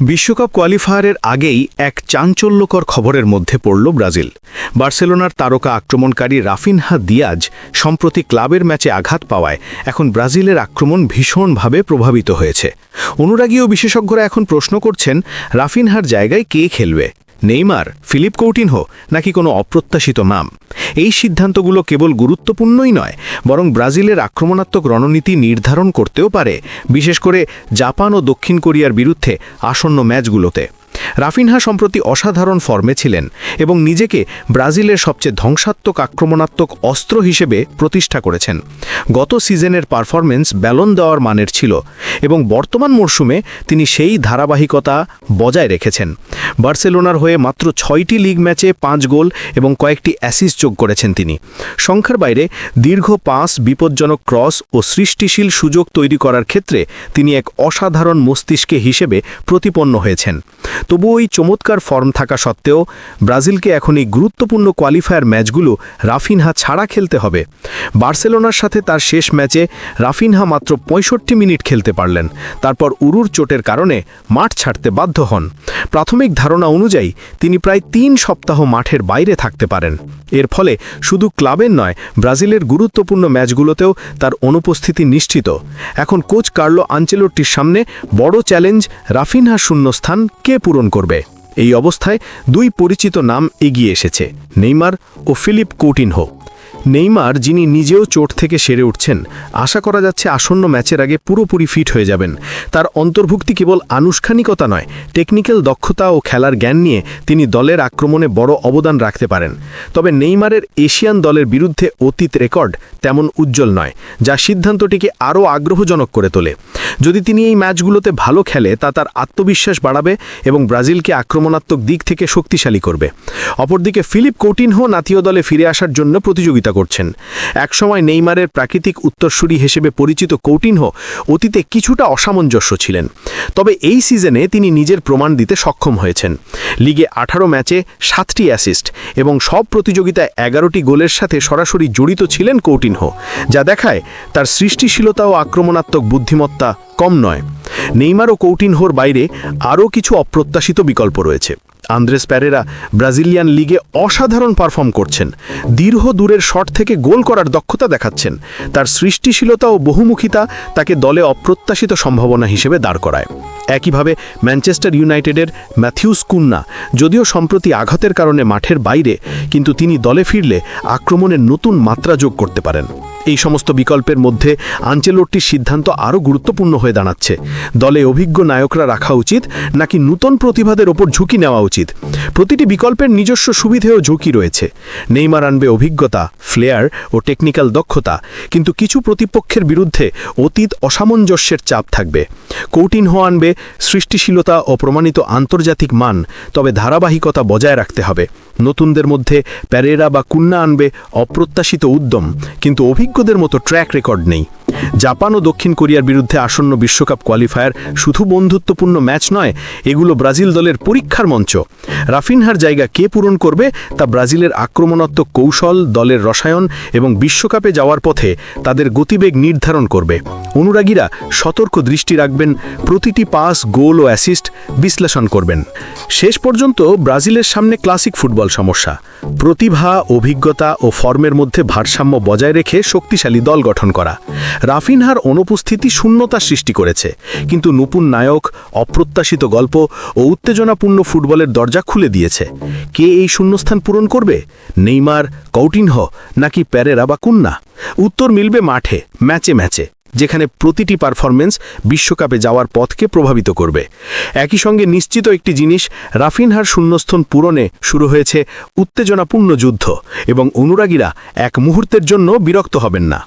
বিশ্বকাপ কোয়ালিফায়ারের আগেই এক চাঞ্চল্যকর খবরের মধ্যে পড়ল ব্রাজিল। বার্সেলোনার তারকা আক্রমণকারী রাফিনহা দিয়াজ সম্প্রতি ক্লাবের ম্যাচে আঘাত পাওয়ায় এখন ব্রাজিলের আক্রমণ ভীষণভাবে প্রভাবিত হয়েছে। অনুরাগী ও বিশেষজ্ঞরা এখন প্রশ্ন করছেন, রাফিনহার জায়গায় কে খেলবে? নেইমার, ফিলিপ কৌটিনহো নাকি কোনো অপ্রত্যাশিত নাম? এই সিদ্ধান্তগুলো কেবল গুরুত্বপূর্ণই নয়, বরং ব্রাজিলের আক্রমণাত্মক রণনীতি নির্ধারণ করতেও পারে, বিশেষ করে জাপান ও দক্ষিণ কোরিয়ার বিরুদ্ধে আসন্ন ম্যাচগুলোতে। রাফিনহা সম্প্রতি অসাধারণ ফর্মে ছিলেন এবং নিজেকে ব্রাজিলের সবচেয়ে ধ্বংসাত্মক আক্রমণাত্মক অস্ত্র হিসেবে প্রতিষ্ঠা করেছেন। গত সিজনের পারফরমেন্স ব্যালন দেওয়ার মানের ছিল। এবং বর্তমান মরশুমে তিনি সেই ধারাবাহিকতা বজায় রেখেছেন। বার্সেলোনার হয়ে মাত্র ছয়টি লিগ ম্যাচে পাঁচ গোল এবং কয়েকটি অ্যাসিস যোগ করেছেন তিনি। সংখ্যার বাইরে দীর্ঘ পাঁচ, বিপজ্জনক ক্রস ও সৃষ্টিশীল সুযোগ তৈরি করার ক্ষেত্রে তিনি এক অসাধারণ মস্তিষ্কে হিসেবে প্রতিপন্ন হয়েছেন। তবু ওই চমৎকার ফর্ম থাকা সত্ত্বেও ব্রাজিলকে এখন এই গুরুত্বপূর্ণ কোয়ালিফায়ার ম্যাচগুলো রাফিনহা ছাড়া খেলতে হবে। বার্সেলোনার সাথে তার শেষ ম্যাচে রাফিনহা মাত্র পঁয়ষট্টি মিনিট খেলতে পারলেন তারপর উরুর চোটের কারণে মাঠ ছাড়তে বাধ্য হন। প্রাথমিক ধারণা অনুযায়ী তিনি প্রায় তিন সপ্তাহ মাঠের বাইরে থাকতে পারেন। এর ফলে শুধু ক্লাবের নয়, ব্রাজিলের গুরুত্বপূর্ণ ম্যাচগুলোতেও তার অনুপস্থিতি নিশ্চিত। এখন কোচ কার্লো আঞ্চেলোটির সামনে বড় চ্যালেঞ্জ রাফিনহা শূন্যস্থান কে পূরণ করবে? এই অবস্থায় দুই পরিচিত নাম এগিয়ে এসেছে, নেইমার ও ফিলিপ কৌটিনহো। নেইমার, যিনি নিজেও চোট থেকে সেরে উঠছেন, আশা করা যাচ্ছে আসন্ন ম্যাচের আগে পুরোপুরি ফিট হয়ে যাবেন। তার অন্তর্ভুক্তি কেবল আনুষ্ঠানিকতা নয়, টেকনিক্যাল দক্ষতা ও খেলার জ্ঞান নিয়ে তিনি দলের আক্রমণে বড় অবদান রাখতে পারেন। তবে নেইমারের এশিয়ান দলের বিরুদ্ধে অতীত রেকর্ড তেমন উজ্জ্বল নয়, যা সিদ্ধান্তটিকে আরও আগ্রহজনক করে তোলে। যদি তিনি এই ম্যাচগুলোতে ভালো খেলে, তা তার আত্মবিশ্বাস বাড়াবে এবং ব্রাজিলকে আক্রমণাত্মক দিক থেকে শক্তিশালী করবে। অপরদিকে ফিলিপ কৌটিনহো নাতীয় দলে ফিরে আসার জন্য প্রতিযোগিতা করছেন। একসময় নেইমারের প্রাকৃতিক উত্তরসূরি হিসেবে পরিচিত কৌটিনহো অতীতে কিছুটা অসামঞ্জস্য ছিলেন। তবে এই সিজনে তিনি নিজের প্রমাণ দিতে সক্ষম হয়েছেন। লিগে আঠারো ম্যাচে সাতটি অ্যাসিস্ট এবং সব প্রতিযোগিতায় এগারোটি গোলের সাথে সরাসরি জড়িত ছিলেন কৌটিনহো, যা দেখায় তার সৃষ্টিশীলতা ও আক্রমণাত্মক বুদ্ধিমত্তা কম নয়। নেইমার ও কৌটিনহোর বাইরে আরও কিছু অপ্রত্যাশিত বিকল্প রয়েছে। আন্দ্রেস প্যারেরা ব্রাজিলিয়ান লিগে অসাধারণ পারফর্ম করছেন। দীর্ঘ দূরের শট থেকে গোল করার দক্ষতা দেখাচ্ছেন। তার সৃষ্টিশীলতা ও বহুমুখিতা তাকে দলে অপ্রত্যাশিত সম্ভাবনা হিসেবে দাঁড় করায়। একইভাবে ম্যানচেস্টার ইউনাইটেডের ম্যাথিউস কুন্না যদিও সম্প্রতি আঘাতের কারণে মাঠের বাইরে, কিন্তু তিনি দলে ফিরলে আক্রমণের নতুন মাত্রা যোগ করতে পারেন। এই সমস্ত বিকল্পের মধ্যে আঞ্চেলোট্টির সিদ্ধান্ত আরও গুরুত্বপূর্ণ হয়ে দাঁড়াচ্ছে। দলে অভিজ্ঞ নায়করা রাখা উচিত, নাকি নূতন প্রতিভাদের ওপর ঝুঁকি নেওয়া উচিত? প্রতিটি বিকল্পের নিজস্ব সুবিধেও ঝুঁকি রয়েছে। নেইমার আনবে অভিজ্ঞতা, ফ্লেয়ার ও টেকনিক্যাল দক্ষতা, কিন্তু কিছু প্রতিপক্ষের বিরুদ্ধে অতীত অসামঞ্জস্যের চাপ থাকবে। কৌটিনহ আনবে সৃষ্টিশীলতা ও প্রমাণিত আন্তর্জাতিক মান, তবে ধারাবাহিকতা বজায় রাখতে হবে। নতুনদের মধ্যে প্যারেরা বা কুন্না আনবে অপ্রত্যাশিত উদ্যম, কিন্তু অভিজ্ঞদের মতো ট্র্যাক রেকর্ড নেই। জাপান ও দক্ষিণ কোরিয়ার বিরুদ্ধে আসন্ন বিশ্বকাপ কোয়ালিফায়ার শুধু বন্ধুত্বপূর্ণ ম্যাচ নয়, এগুলো ব্রাজিল দলের পরীক্ষার মঞ্চ। রাফিনহার জায়গা কে পূরণ করবে তা ব্রাজিলের আক্রমণাত্মক কৌশল, দলের রসায়ন এবং বিশ্বকাপে যাওয়ার পথে তাদের গতিবেগ নির্ধারণ করবে। অনুরাগীরা সতর্ক দৃষ্টি রাখবেন, প্রতিটি পাস গোল ও অ্যাসিস্ট বিশ্লেষণ করবেন। শেষ পর্যন্ত ব্রাজিলের সামনে ক্লাসিক ফুটবল সমস্যা। প্রতিভা, অভিজ্ঞতা ও ফর্মের মধ্যে ভারসাম্য বজায় রেখে শক্তিশালী দল গঠন করা। রাফিনহার অনুপস্থিতি শূন্যতা সৃষ্টি করেছে, কিন্তু নূপুন নায়ক অপ্রত্যাশিত গল্প ও উত্তেজনাপূর্ণ ফুটবলের দরজা খুলে দিয়েছে। কে এই শূন্যস্থান পূরণ করবে? নেইমার কৌটিনহ নাকি প্যারেরা বা কুন্না? উত্তর মিলবে মাঠে, ম্যাচে ম্যাচে। যেখানে প্রতিটি পারফরমেন্স বিশ্বকাপে যাওয়ার পথকে প্রভাবিত করবে। একই সঙ্গে নিশ্চিত একটি জিনিস, রাফিনহার শূন্যস্থন পূরণে শুরু হয়েছে উত্তেজনাপূর্ণ যুদ্ধ এবং অনুরাগীরা এক মুহূর্তের জন্য বিরক্ত হবেন না।